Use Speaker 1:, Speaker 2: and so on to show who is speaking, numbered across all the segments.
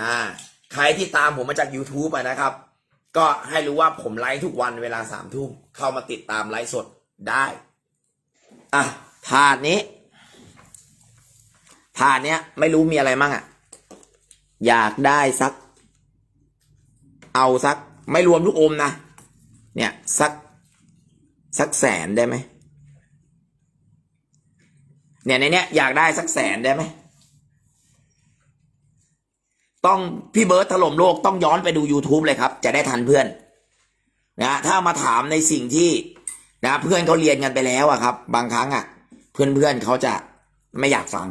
Speaker 1: อ่าใครที่ตามผมมาจาก YouTube อะนะครับ ก็ให้รู้ว่าผมไลฟ์ทุกวันเวลาสามทุ่มเข้ามาติดตามไลฟ์สดได้อะถาดนี้ถาดเนี้ยไม่รู้มีอะไรมั่งอะ อยากได้สัก เอาสัก ไม่รวมลูกอมนะเนี่ยสักสักแสนได้ไหมเนี่ยในเนี้ยอยากได้สักแสนได้ไหม ต้องพี่เบิร์ดถล่มโลกต้องย้อนไปดู YouTube เลยครับ จะได้ทันเพื่อนนะถ้ามาถามในสิ่งที่นะเพื่อนเขาเรียนกันไปแล้วอะครับ บางครั้งอะเพื่อนเพื่อนเขาจะไม่อยากฟัง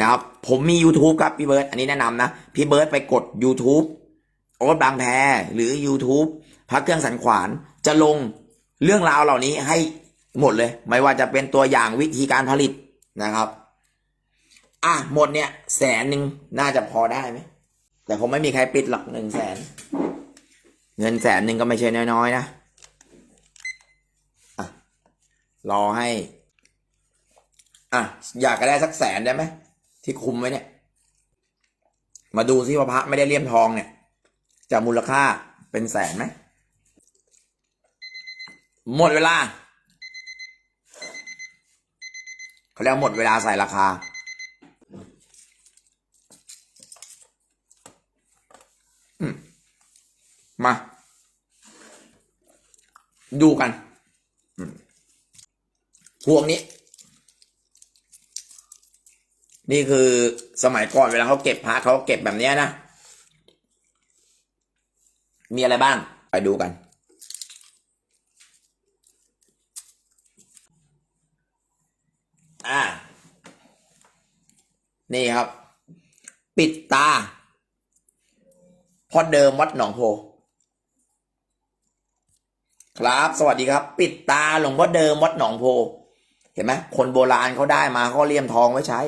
Speaker 1: นะครับผมมี YouTube ครับพี่เบิร์ดอันนี้แนะนำนะ พี่เบิร์ดไปกด YouTube โอ๊ตบางแพหรือ YouTube พักเครื่องสันขวานจะลงเรื่องราวเหล่านี้ให้หมดเลย ไม่ว่าจะเป็นตัวอย่างวิธีการผลิตนะครับ อะหมดเนี่ยแสนหนึ่งน่าจะพอได้ไหม แต่คงไม่มีใครปิดหรอกหนึ่งแสน เงินแสนหนึ่งก็ไม่ใช่น้อยๆนะอะรอให้ อะ อยากจะได้สักแสนได้ไหมที่คุมไว้เนี่ย มาดูซิว่าพระไม่ได้เลี่ยมทองเนี่ย จะมูลค่าเป็นแสนไหมหมดเวลา เขาเรียกหมดเวลาใส่ราคา ดูกันพวกนี้ นี่คือสมัยก่อนเวลาเขาเก็บพระเขาเก็บแบบนี้นะ มีอะไรบ้าง ไปดูกัน อ่า นี่ครับ ปิดตาพอเดิมวัดหนองโพ ครับ สวัสดีครับ ปิดตาหลวงพ่อเดิมวัดหนองโพ เห็นไหมคนโบราณเขาได้มาเขาเลี่ยมทองไว้ใช้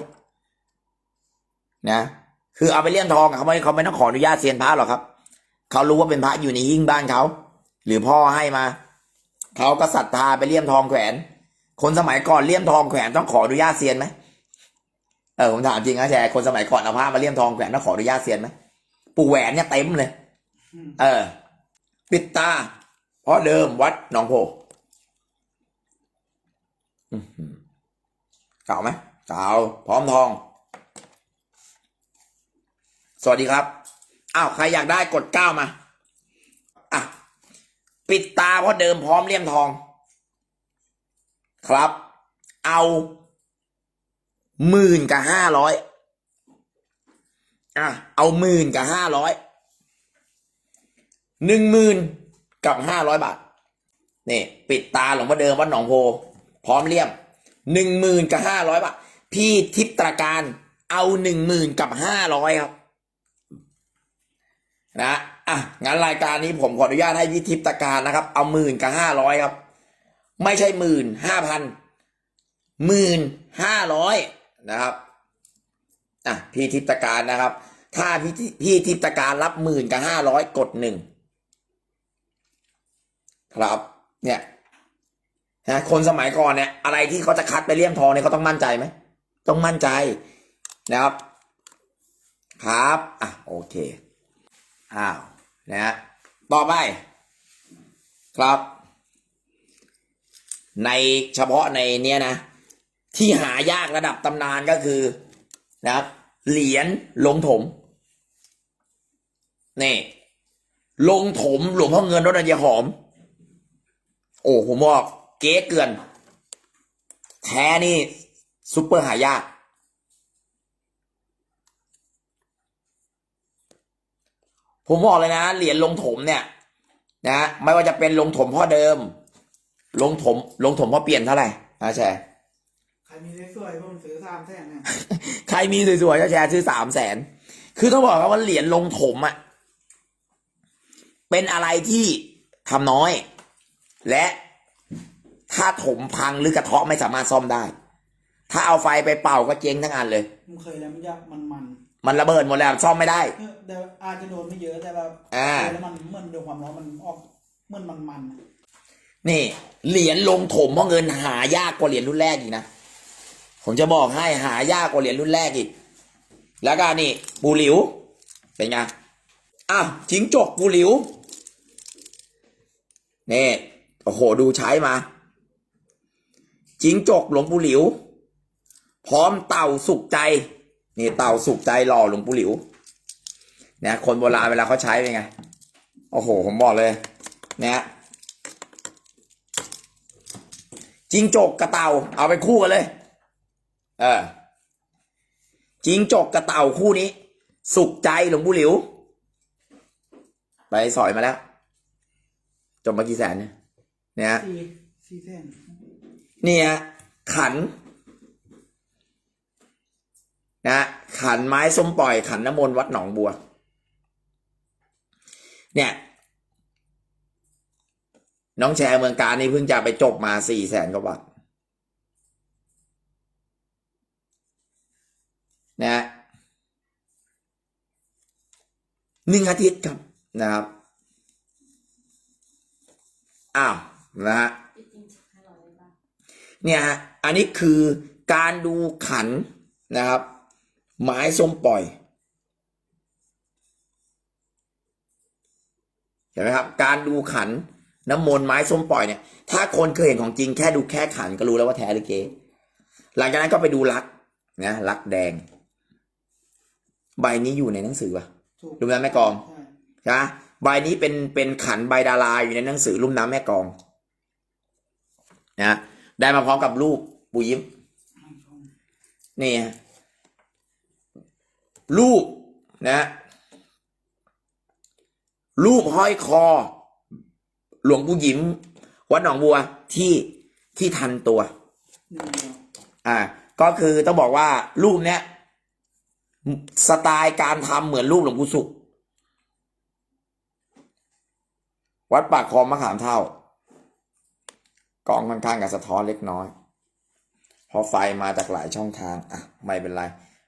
Speaker 1: นะ คือเอาไปเลี่ยมทองเขาไม่เขาไม่ต้องขออนุญาตเซียนพระหรอกครับเขารู้ว่าเป็นพระอยู่ในหิ้งบ้านเขาหรือพ่อให้มาเขาก็ศรัทธาไปเลี่ยมทองแขวน คนสมัยก่อนเลี่ยมทองแขวนต้องขออนุญาตเซียนไหมเออผมถามจริงนะแชร์คนสมัยก่อนเอาผ้ามาเลี่ยมทองแขวนต้องขออนุญาตเซียนไหมปู่แหวนเนี่ยเต็มเลย เออ ปิดตา เพราะเดิมวัดหนองโพเก่าไหมเก่าพร้อมทอง สวัสดีครับ อ้าว ใครอยากได้กดเก้ามา อะ ปิดตาเพราะเดิมพร้อมเลี่ยมทอง ครับ เอาหมื่นกับห้าร้อยอะ เอาหมื่นกับห้าร้อยหนึ่งหมื่น กับห้าร้อยบาทนี่ปิดตาหลวงพ่อเดิมวัดหนองโพ พร้อมเลี่ยมหนึ่งหมื่นกับห้าร้อยบาท พี่ทิพตราการเอาหนึ่งหมื่นกับห้าร้อยครับ นะอะงั้นรายการนี้ผมขออนุญาตให้พี่ทิพตราการนะครับ เอาหมื่นกับห้าร้อยครับ ไม่ใช่หมื่นห้าพันหมื่นห้าร้อยนะครับอะพี่ทิพตรการนะครับ ถ้าพี่ทิพี่ทิพตรการรับหมื่นกับห้าร้อยกดหนึ่ง ครับ เนี่ยนะคนสมัยก่อนเนี่ย อะไรที่เขาจะคัดไปเลี่ยมทองเนี่ยเขาต้องมั่นใจไหมต้องมั่นใจนะครับ ครับอะโอเคอ้าวนะฮะต่อไปครับ ในเฉพาะในเนี้ยนะ ที่หายากระดับตำนานก็คือนะครับ เหรียญลงถมนี่ลงถมหลวงพ่อเงินรถอัญญหอม โอ้ผมบอกเก๊เกินแท้นี่ซุปเปอร์หายากผมบอกเลยนะเหรียญลงถมเนี่ยนะไม่ว่าจะเป็นลงถมพ่อเดิม ลงถม ลงถมพ่อเปลี่ยนเท่าไหร่นะแชร์
Speaker 2: ใครมีสวยๆผมซื้อสามแท่งเนี่ย
Speaker 1: ใครมีสวยๆก็แชร์ซื้อสามแสนคือต้องบอกครับว่าเหรียญลงถมอะ่ะเป็นอะไรที่ทำน้อย และ ถ้าถมพังหรือกระเทาะไม่สามารถซ่อมได้ ถ้าเอาไฟไปเป่าก็เจ๊งทั้งอันเลย
Speaker 2: ผมเคยแล้วมันยากมันมัน
Speaker 1: มันระเบิดหมดแล้วซ่อมไม่ได้
Speaker 2: ๆเออแต่อาจจะโดนไม่เยอะแต่แบบ
Speaker 1: อ่า
Speaker 2: แล้วมันเหมือนโดนความร้อนมันออกเหมือนมันมันๆอะ
Speaker 1: นี่ เหรียญลงถมเพราะเงินหายากกว่าเหรียญรุ่นแรกอีกนะผมจะบอกให้หายากกว่าเหรียญรุ่นแรกอีก แล้วก็นี่ปูหลิว เป็นไงอ้าวจิงจกกูหลิวนี่โอ้โหดูใช้มา จิงจกหลวงปู่หลิว พร้อมเต่าสุขใจ นี่เต่าสุขใจหล่อหลวงปู่หลิว เนี่ยคนโบราณเวลาเขาใช้เป็นไง โอ้โห ผมบอกเลย เนี่ยจิงจกกระเต่า เอาไปคู่กันเลย เออจิงจกกระเต่าคู่นี้ สุขใจหลวงปู่หลิว ไปสอยมาแล้วจบมากี่แสนเนี่ยเนี่ย
Speaker 2: สี่สี่แท่ง
Speaker 1: เนี่ยขันนะขันไม้ส้มปล่อยขันน้ำมนต์วัดหนองบัว เนี่ย น้องแชร์เมืองการนี่เพิ่งจะไปจบมาสี่แสนกว่าบาทนะหนึ่งอาทิตย์ครับนะครับ อ้าว นะฮะ เนี่ยฮะอันนี้คือการดูขันนะครับไม้ส้มปล่อยเห็นไหมครับ การดูขันน้ำมนต์ไม้ส้มปล่อยเนี่ย ถ้าคนเคยเห็นของจริงแค่ดูแค่ขันก็รู้แล้วว่าแท้หรือเก๊หลังจากนั้นก็ไปดูลักษณ์นะลักษณ์แดง ใบนี้อยู่ในหนังสือปะ
Speaker 2: ถูก
Speaker 1: ดูนะแม่กอง
Speaker 2: ใช่
Speaker 1: นะใบนี้เป็นเป็นขันใบดาราอยู่ในหนังสือลุ่มน้ำแม่กอง นะ ได้มาพร้อมกับรูปปูยิ้ม นี่ฮะรูปนะรูปห้อยคอ หลวงปู่หยิม วัดหนองบัวที่ที่ทันตัว อ่า ก็คือต้องบอกว่า รูปเนี้ยสไตล์การทำเหมือนรูปหลวงปู่สุข วัดปากคลองมะขามเท่า กล้องค่อนข้างกับสะท้อนเล็กน้อย เพราะไฟมาจากหลายช่องทางอะไม่เป็นไร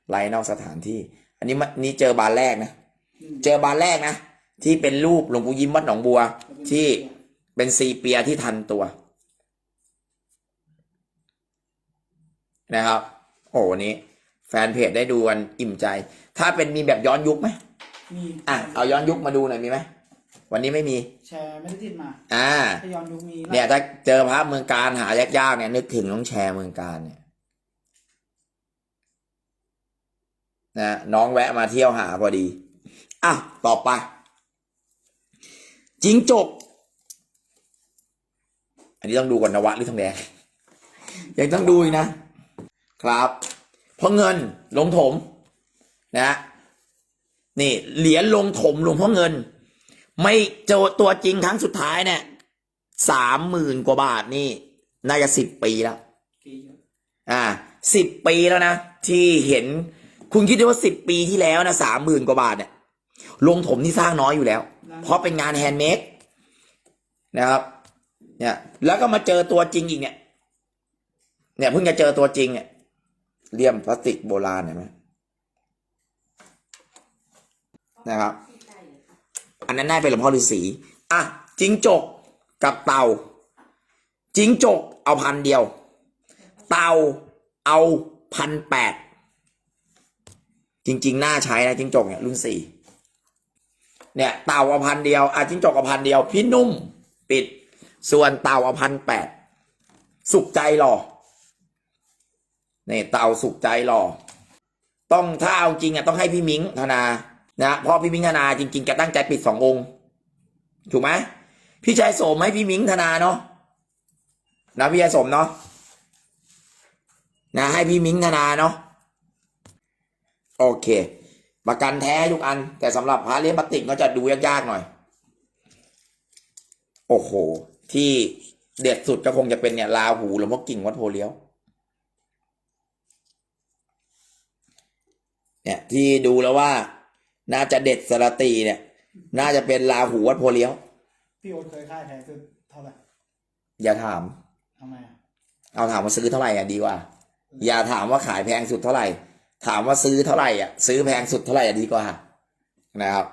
Speaker 1: ไล่นอกสถานที่ อันนี้มันนี่เจอบานแรกนะ
Speaker 2: อืม
Speaker 1: เจอบานแรกนะที่เป็นรูปหลวงปู่ยิ้มวัดหนองบัว ที่เป็นซีเปียที่ทันตัว นะครับ โอ้วันนี้ แฟนเพจได้ดูกันอิ่มใจ ถ้าเป็นมีแบบย้อนยุคไหม
Speaker 2: มี
Speaker 1: อะเอาย้อนยุคมาดูหน่อยมีไหม วันนี้ไม่มี
Speaker 2: แชร์ไม่ได้ติดมา
Speaker 1: อ่า
Speaker 2: ถ้าย้อนยุคมี
Speaker 1: เนี่ยถ้าเจอพระเมืองการหายากๆเนี่ยนึกถึงน้องแชร์เมืองการเนี่ยนะน้องแวะมาเที่ยวหาพอดีอะต่อไปจิงจกอันนี้ต้องดูก่อนนวะหรือทองแดง ยังต้องดูอีกนะ ครับเพราะเงินลงถมนะนี่เหรียญลงถมหลวงพ่อเงิน ไม่เจอตัวจริงครั้งสุดท้ายเนี่ยสามหมื่นกว่าบาทนี่ น่าจะสิบปีแล้ว
Speaker 2: อะ
Speaker 1: อ่าสิบปีแล้วนะ ที่เห็นคุณคิดดูว่าสิบปีที่แล้วนะสามหมื่นกว่าบาทเนี่ยลงถมที่สร้างน้อยอยู่แล้ว เพราะเป็นงานแฮนด์เมดนะครับ เนี่ย แล้วก็มาเจอตัวจริงอีกเนี่ย เนี่ยเพิ่งจะเจอตัวจริงเนี่ยเลี่ยมพลาสติกโบราณเห็นไหมนะครับ อันนั้นน่าเป็นหลวงพ่อฤาษีอะจิงจกกับเต่า จิงจกเอาพันเดียว เต่าเอาพันแปดจริง ๆ น่าใช้นะจิงจกเนี่ยรุ่นสี่เนี่ยเต่าเอาพันเดียวอะจิงจกเอาพันเดียว พี่นุ่มปิด ส่วนเต่าเอาพันแปดสุขใจหรอเนี่ยเต่าสุขใจหรอ ต้องถ้าเอาจริงอะต้องให้พี่มิ้งธนา นะเพราะพี่มิงธนาจริงๆแกตั้งใจปิดสององค์ ถูกไหมพี่ชายสมให้พี่มิงธนาเนาะนะพี่ชายสมเนาะนะให้พี่มิงธนาเนาะโอเค ประกันแท้ทุกอัน แต่สำหรับพระเลี้ยงปฏิกก็จะดูยากๆหน่อย โอ้โห ที่เด็ดสุดก็คงจะเป็นเนี่ยลาหูหลวงพ่อกิ่งวัดโพเลี้ยวเนี่ยที่ดูแล้วว่า น่าจะเด็ดสระตีเนี่ย น่าจะเป็นลาหูวัดโพเลี้ยว
Speaker 2: พี่โอ๊ตเคยค่ายแพงสุดเท่าไหร่
Speaker 1: อย่าถาม
Speaker 2: ทำไมอะ
Speaker 1: เอาถามว่าซื้อเท่าไหร่อะดีกว่า อย่าถามว่าขายแพงสุดเท่าไหร่ ถามว่าซื้อเท่าไหร่อะซื้อแพงสุดเท่าไหร่อะดีกว่า นะครับ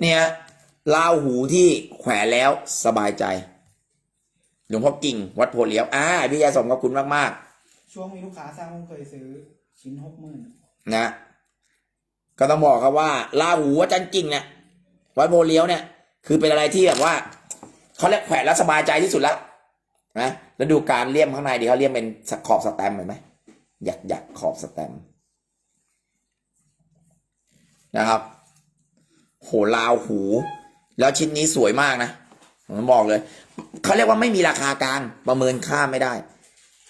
Speaker 1: เนี่ยลาหูที่แขวนแล้วสบายใจหลวงพ่อกิ่งวัดโพเลี้ยวอ่าพี่ยาสมขอบคุณมากๆ
Speaker 2: ช่วงมีลูกค้าสร้างผมเคยซื้อชิ้นหกหมื่น
Speaker 1: นะ ก็ต้องบอกครับว่าลาหูอาจารย์กิ่งเนี่ยวัดโพเลี้ยวเนี่ย คือเป็นอะไรที่แบบว่าเขาเรียกแขวนแล้วสบายใจที่สุดแล้วนะแล้วดูการเลี่ยมข้างในดีเขาเลี่ยมเป็นขอบสแตมป์เห็นไหมหยักหยักขอบสแตมป์นะครับ โหลาวหู แล้วชิ้นนี้สวยมากนะผมบอกเลยเขาเรียกว่าไม่มีราคากลางประเมินค่าไม่ได้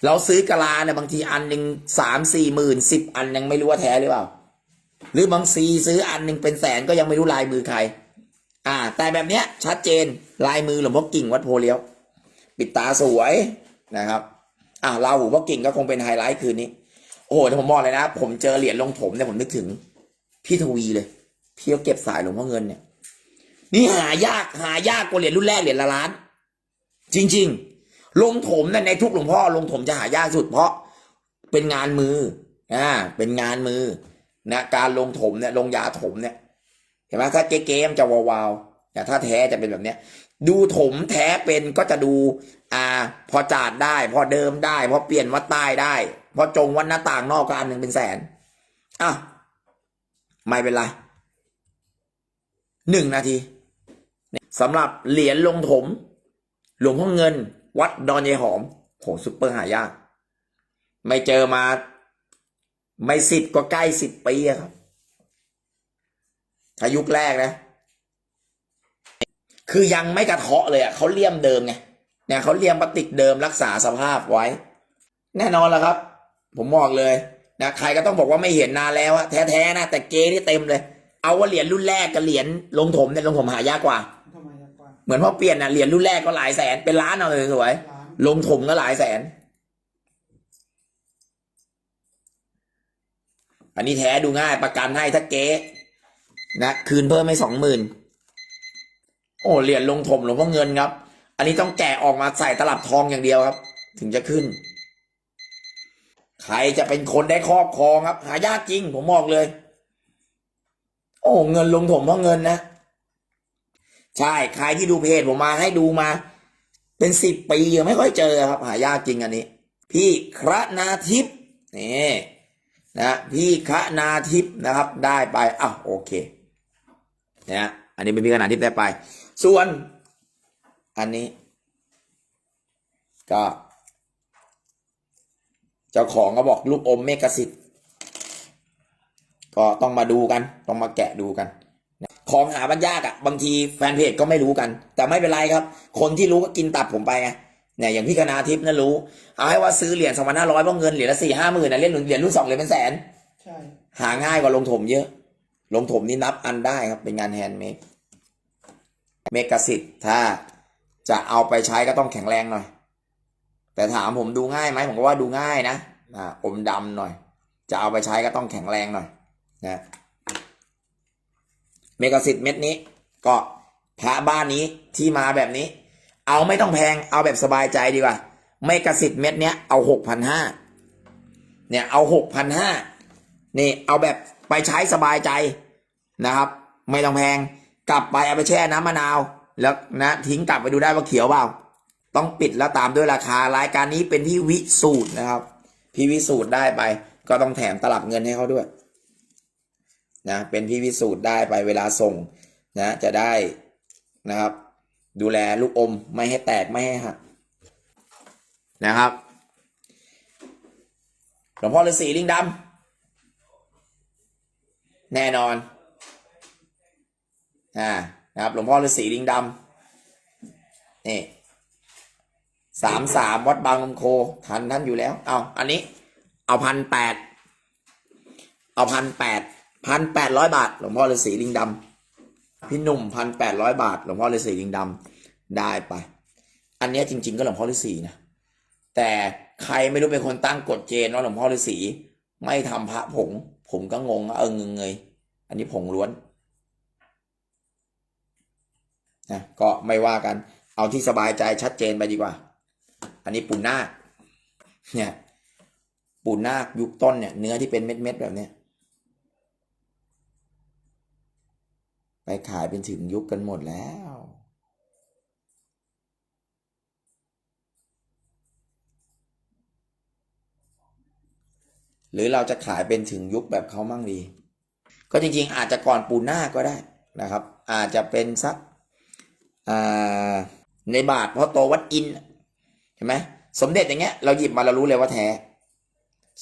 Speaker 1: เราซื้อกะลาเนี่ยบางทีอันหนึ่งสามสี่หมื่นสิบอันยังไม่รู้ว่าแท้หรือเปล่า หรือบางซีซื้ออันหนึ่งเป็นแสนก็ยังไม่รู้ลายมือใคร อ่า แต่แบบเนี้ยชัดเจนลายมือหลวงพ่อกิ่งวัดโพเลี้ยว ปิดตาสวยนะครับ อ่าลาหูพ่อกิ่งก็คงเป็นไฮไลท์คืนนี้ โอ้โหผมบอกเลยนะ ผมเจอเหรียญลงถมเนี่ยผมนึกถึง พี่ทวีเลยพี่เขาเก็บสายหลวงพ่อเงินเนี่ย นี่หายากหายากกว่าเหรียญรุ่นแรกเหรียญละล้าน จริง ๆ ลงถมเนี่ยในทุกหลวงพ่อลงถมจะหายากสุดเพราะเป็นงานมือ อ่า เป็นงานมือ นะการลงถมเนี่ยลงยาถมเนี่ยเห็นไหมถ้าเก๊ๆมันจะวาวๆแต่ถ้าแท้จะเป็นแบบเนี้ย ดูถมแท้เป็นก็จะดูอ่า พอจาดได้ พอเดิมได้ พอเปลี่ยนวัดใต้ได้ พอจงวัดหน้าต่างนอกก็อันหนึ่งเป็นแสนอะไม่เป็นไรหนึ่งนาทีสำหรับเหรียญลงถม หลวงพ่อเงิน วัดดอนยายหอมโหซุปเปอร์หายาก ไม่เจอมา ไม่สิบก็ใกล้สิบปีอะครับถ้ายุคแรกนะ คือยังไม่กระเทาะเลยอะเขาเลี่ยมเดิมไงเนี่ยเขาเลี่ยมพลาสติกเดิมรักษาสภาพไว้ แน่นอนแล้วครับ ผมบอกเลยนะใครก็ต้องบอกว่าไม่เห็นนานแล้วอะแท้ๆนะแต่เกนี่เต็มเลย เอาว่าเหรียญรุ่นแรกกับเหรียญลงถมเนี่ยลงถมหายากกว่า
Speaker 2: ทำไมจะกว้าง
Speaker 1: เหมือนพอเปลี่ยนนะเหรียญรุ่นแรกก็หลายแสนเป็นล้านเอาเลยสวย
Speaker 2: ร้าน
Speaker 1: ลงถมก็หลายแสน อันนี้แท้ดูง่ายประกันให้ถ้าเก๊นะคืนเพิ่มให้สองหมื่นโอ้เหรียญลงถมหลวงพ่อเงินครับ อันนี้ต้องแกะออกมาใส่ตลับทองอย่างเดียวครับ ถึงจะขึ้น ใครจะเป็นคนได้ครอบครองครับ หายากจริงผมบอกเลย โอ้เงินลงถมเพราะเงินนะใช่ใครที่ดูเพจผมมาให้ดูมา เป็นสิบปียังไม่ค่อยเจอครับ หายากจริงอันนี้ พี่คระนาทิพย์นี่ นะพี่คระนาทิพย์นะครับได้ไปอ้าวโอเคนะอันนี้เป็นพี่คระนาทิพย์ได้ไป ส่วน อันนี้ ก็ เจ้าของก็บอกลูกอมเมกสิทธิ์ก็ต้องมาดูกัน ต้องมาแกะดูกัน ของหาบันยากอะ่ะ บางทีแฟนเพจก็ไม่รู้กัน แต่ไม่เป็นไรครับ คนที่รู้ก็กินตับผมไปไง เนี่ยอย่างพี่คณาทิพย์นั่นรู้ เอาให้ว่าซื้อเหรียญสองพันห้าร้อยเพราะเงินเหรียญละสี่ห้าหมื่นนะเหรียญเหรียญรุ่นสองเหรียญเป็นแสน
Speaker 2: ใช่
Speaker 1: หาง่ายกว่าลงถมเยอะ ลงถมนี่นับอันได้ครับเป็นงานแฮนด์เมดเมกสิทธิ์ถ้าจะเอาไปใช้ก็ต้องแข็งแรงหน่อย แต่ถามผมดูง่ายไหมผมก็ว่าดูง่ายนะอ่าอมดำหน่อย จะเอาไปใช้ก็ต้องแข็งแรงหน่อยนะเมกสิทธิ์เม็ดนี้ ก็พระบ้านนี้ที่มาแบบนี้ เอาไม่ต้องแพงเอาแบบสบายใจดีกว่าเมกสิทธิ์เม็ดเนี้ยเอาหกพันห้าเนี่ยเอาหกพันห้านี่เอาแบบไปใช้สบายใจนะครับ ไม่ต้องแพงกลับไปเอาไปแช่น้ำมะนาว แล้วนะทิ้งกลับไปดูได้ว่าเขียวเปล่า ต้องปิดแล้วตามด้วยราคารายการนี้เป็นพี่วิสูตรนะครับ พี่วิสูตรได้ไป ก็ต้องแถมตลับเงินให้เขาด้วยนะเป็นพี่วิสูตรได้ไปเวลาส่งนะจะได้นะครับ ดูแลลูกอมไม่ให้แตกไม่ให้หักนะครับหลวงพ่อฤาษีลิงดำแน่นอนอ่านะครับหลวงพ่อฤาษีลิงดำนี่สามสามวัดบางลำโคทันท่านอยู่แล้ว เอาอันนี้ เอาพันแปดเอาพันแปดพันแปดร้อยบาท หลวงพ่อฤาษีลิงดำ พี่หนุ่มพันแปดร้อยบาทหลวงพ่อฤาษีลิงดำได้ไป อันนี้จริง ๆ ก็หลวงพ่อฤาษีนะแต่ใครไม่รู้เป็นคนตั้งกฎเกณฑ์ว่าหลวงพ่อฤาษีไม่ทำพระผง ผมก็งงเออเงงเงยอันนี้ผงล้วนนะก็ไม่ว่ากัน เอาที่สบายใจชัดเจนไปดีกว่า อันนี้ปูนาคเนี่ยปูนาคยุคต้นเนี่ยเนื้อที่เป็นเม็ดๆแบบเนี้ย ไปขายเป็นถึงยุคกันหมดแล้ว หรือเราจะขายเป็นถึงยุคแบบเขามั่งดี ก็จริงๆ อาจจะก่อนปูหน้าก็ได้นะครับ อาจจะเป็นสักในบาทเพราะโตวัดอินเห็นไหมสมเด็จอย่างเงี้ยเราหยิบมาเรารู้เลยว่าแท้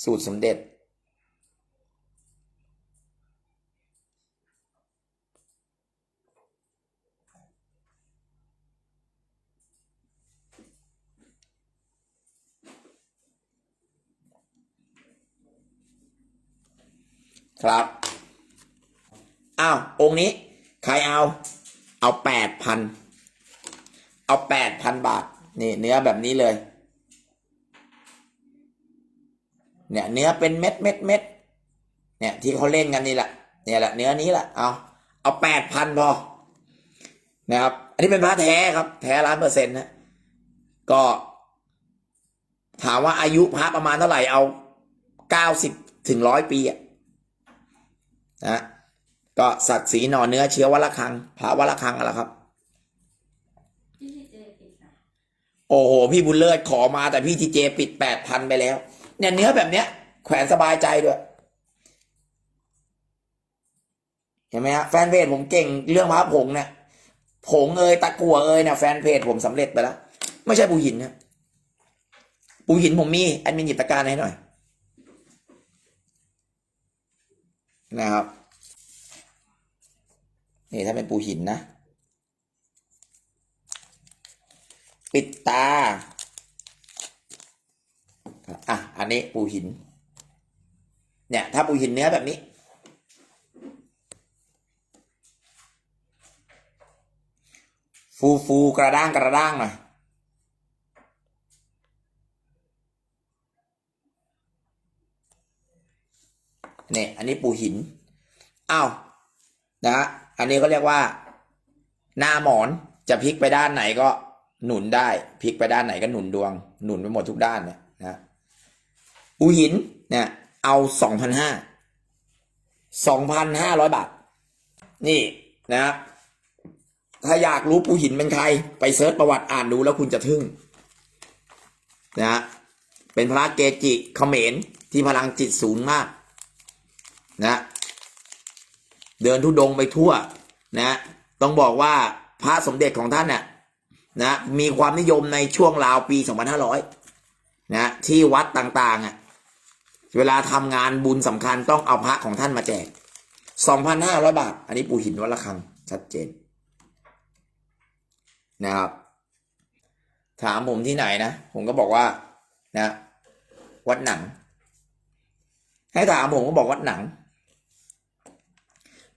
Speaker 1: สูตรสมเด็จ ครับอ้าวองค์นี้ ใครเอา เอาแปดพันเอาแปดพันบาท นี่เนื้อแบบนี้เลย เนี่ยเนื้อเป็นเม็ดเม็ดเม็ดเนี่ยที่เขาเล่นกันนี่แหละเนี่ยแหละเนื้อนี้แหละเอาเอาแปดพันพอนะครับ อันนี้เป็นพระแท้ครับ แท้ร้านเปอร์เซ็นต์นะก็ ถามว่าอายุพระประมาณเท่าไหร่เอาเก้าสิบถึงร้อยปีอะ นะก็ศักดิ์ศรีหน่อเนื้อเชื้อวัลคังพระวัลคังอะไรครับ
Speaker 3: ที่ที่เจปิดนะ
Speaker 1: โอ้โห พี่บุญเลิศขอมาแต่พี่ทีเจปิดแปดพันไปแล้ว เนี่ยเนื้อแบบเนี้ย แขวนสบายใจด้วยเห็นไหมฮะแฟนเพจผมเก่งเรื่องพระผงเนี่ยผงเอยตะกั่วเอยเนี่ยแฟนเพจผมสำเร็จไปแล้ว ไม่ใช่ปูหินนะปูหินผมมีแอดมินหยิบตะกร้ารให้หน่อย นะครับ นี่ถ้าเป็นปูหินนะ ปิดตา อะ อันนี้ปูหิน เนี่ย ถ้าปูหินเนื้อแบบนี้ ฟูฟูกระด้างกระด้างหน่อย เนี่ยอันนี้ปูหินอ้าวนะฮะอันนี้ก็เรียกว่า หน้าหมอนจะพลิกไปด้านไหนก็หนุนได้พลิกไปด้านไหนก็หนุนดวง หนุนไปหมดทุกด้านเนี่ยนะปูหินเนี่ยเอาสองพันห้าสองพันห้าร้อยบาท นี่นะถ้าอยากรู้ปูหินเป็นใคร ไปเซิร์ชประวัติอ่านดูแล้วคุณจะทึ่งนะเป็นพระเกจิเขมรที่พลังจิตสูงมาก นะ เดินทุดงไปทั่วนะ ต้องบอกว่าพระสมเด็จของท่านน่ะนะมีความนิยมในช่วงราวปี 2500 นะที่วัดต่างๆอะเวลาทำงานบุญสำคัญต้องเอาพระของท่านมาแจก 2,500 บาท อันนี้ปูหินวัดระฆัง ชัดเจน นะครับ ถามผมที่ไหนนะ ผมก็บอกว่า นะ วัดหนัง ให้ถามผมก็บอกวัดหนัง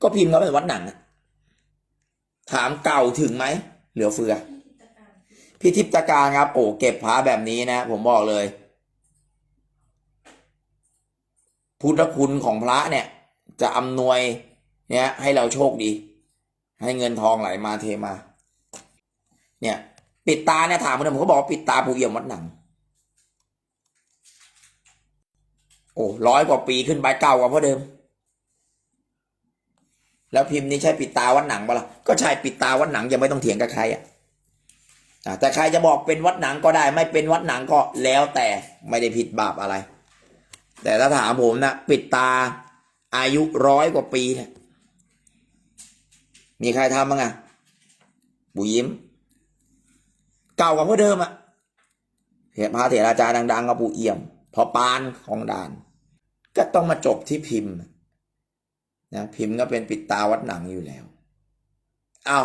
Speaker 1: ก็พิมพ์เขาเป็นวัดหนังถามเก่าถึงไหมเหลือเฟือ
Speaker 3: ที่ที่ตาร
Speaker 1: พิธิตการครับ โอ้เก็บพระแบบนี้นะ ผมบอกเลย พุทธคุณของพระเนี่ย จะอำนวย เนี่ย ให้เราโชคดี ให้เงินทองไหลมาเทมา เนี่ย ปิดตาเนี่ยถามคนผมก็บอกปิดตาผูเอี่ยมวัดหนัง โอ้ร้อยกว่าปีขึ้นไปเก่ากว่าเพราะเดิม แล้วพิมพ์นี้ใช่ปิดตาวัดหนังปะล่ะก็ใช่ปิดตาวัดหนังยังไม่ต้องเถียงกับใครอะแต่ใครจะบอกเป็นวัดหนังก็ได้ ไม่เป็นวัดหนังก็แล้วแต่ไม่ได้ผิดบาปอะไร แต่ถ้าถามผมนะปิดตาอายุร้อยกว่าปีมีใครทำบ้างอะบุยิ้ม เก่ากว่าเพราะเดิมอะเห็นพระเถราจารย์ดังๆก็ปู่เอี่ยม พอปานของดาน ก็ต้องมาจบที่พิมพ์ นะพิมพ์ก็เป็นปิดตาวัดหนังอยู่แล้วเอ้า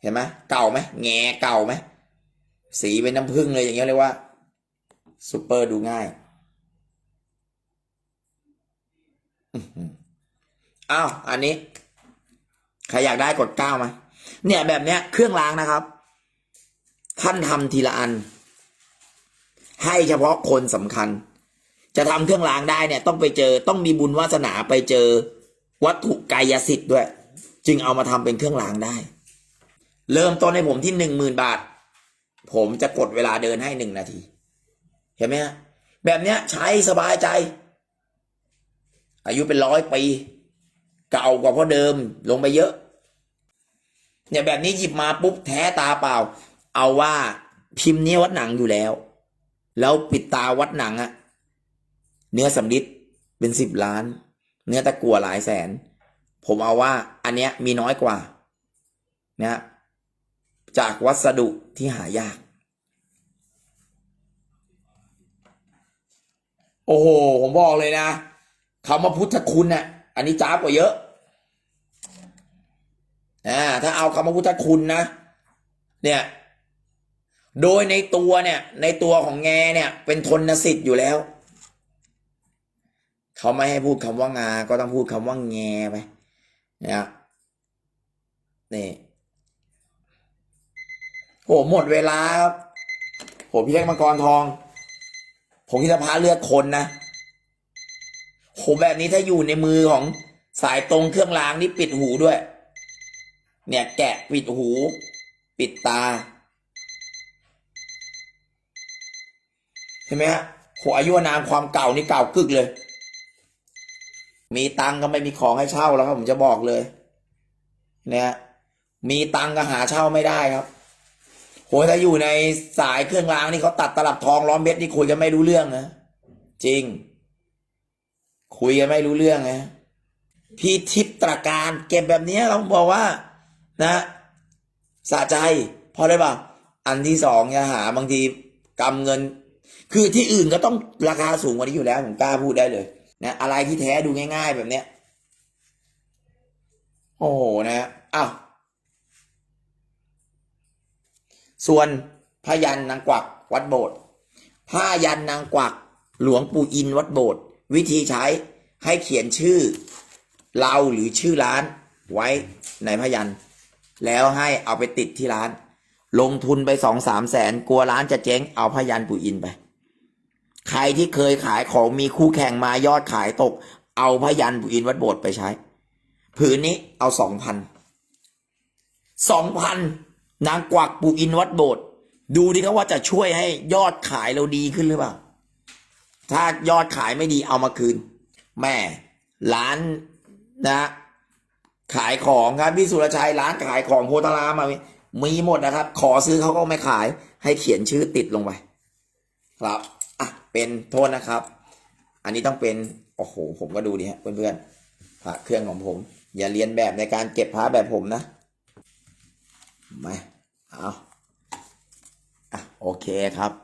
Speaker 1: เห็นไหมเก่าไหมแงเก่าไหมสีเป็นน้ำผึ้งเลยอย่างเงี้ยเรียกว่าซูเปอร์ดูง่ายอื้อหืออ้าวอันนี้ใครอยากได้กดเก้ามาเนี่ยแบบเนี้ยเครื่องล้างนะครับ ท่านทำทีละอัน ให้เฉพาะคนสำคัญ จะทำเครื่องรางได้เนี่ย ต้องไปเจอต้องมีบุญวาสนาไปเจอ วัตถุกายสิทธิ์ด้วย จึงเอามาทำเป็นเครื่องรางได้ เริ่มต้นให้ผมที่หนึ่งหมื่นบาท ผมจะกดเวลาเดินให้หนึ่งนาที เห็นไหมฮะแบบเนี้ยใช้สบายใจ อายุเป็นร้อยปี เก่ากว่าพ่อเดิมลงไปเยอะ เนี่ยแบบนี้หยิบมาปุ๊บแท้ตาเปล่า เอาว่าพิมพ์เนี้ยวัดหนังอยู่แล้ว แล้วปิดตาวัดหนังอะเนื้อสำลิดเป็นสิบล้าน เนื้อตะกัวหลายแสน ผมเอาว่าอันเนี้ยมีน้อยกว่านะจากวัสดุที่หายาก โอ้โห ผมบอกเลยนะคำว่าพุทธคุณน่ะอันนี้จ้าบกว่าเยอะอ่าถ้าเอาคำว่าพุทธคุณนะ เนี่ย โดยในตัวเนี่ย ในตัวของแงเนี่ย เป็นทนสิทธิ์อยู่แล้ว เขาไม่ให้พูดคำว่างา ก็ต้องพูดคำว่าแงไปนะนี่โหหมดเวลาครับโหพี่เล็กมังกรทอง ผมคิดว่าพระเลือกคนนะโหแบบนี้ถ้าอยู่ในมือของสายตรงเครื่องรางนี่ปิดหูด้วย เนี่ยแกะปิดหู ปิดตาเห็นไหมฮะโหอายุนามความเก่านี่เก่ากึกเลย มีตังก็ไม่มีของให้เช่าแล้วครับ ผมจะบอกเลยเนี่ยมีตังก็หาเช่าไม่ได้ครับโหถ้าอยู่ในสายเครื่องรางนี่เขาตัดตลับทองล้อมเบ็ดนี่คุยกันไม่รู้เรื่องนะจริง คุยกันไม่รู้เรื่องนะพี่ทิพตรการเก็บแบบนี้เราบอกว่า นะสะใจพอได้ป่ะอันที่สองเนี่ยหาบางทีกำเงิน คือที่อื่นก็ต้องราคาสูงกว่านี้อยู่แล้วผมกล้าพูดได้เลย นะอะไรที่แท้ดูง่าย ๆ แบบเนี้ย โอ้โหนะอ้าวส่วนพยันนางกวักวัดโบสถ์ผ้ายันนางกวักหลวงปู่อินวัดโบสถ์วิธีใช้ให้เขียนชื่อ เราหรือชื่อร้านไว้ในพยัน แล้วให้เอาไปติดที่ร้าน ลงทุนไปสองสามแสนกลัวร้านจะเจ๊งเอาพยันปู่อินไป ใครที่เคยขายของมีคู่แข่งมายอดขายตก เอาพยันปูอินวัดโบสถ์ไปใช้ ผืนนี้เอาสองพันสองพันนางกวักปูอินวัดโบสถ์ดูดิครับว่าจะช่วยให้ยอดขายเราดีขึ้นหรือเปล่า ถ้ายอดขายไม่ดีเอามาคืน แม่ร้านนะ ขายของครับพี่สุรชัยร้านขายของโพธารามอะมีมีหมดนะครับ ขอซื้อเขาก็ไม่ขาย ให้เขียนชื่อติดลงไป ครับ เป็นโทษนะครับ อันนี้ต้องเป็นโอ้โหผมก็ดูดิฮะเพื่อนๆพระเครื่องของผม อย่าเรียนแบบในการเก็บพระแบบผมนะมาเอาอะโอเคครับ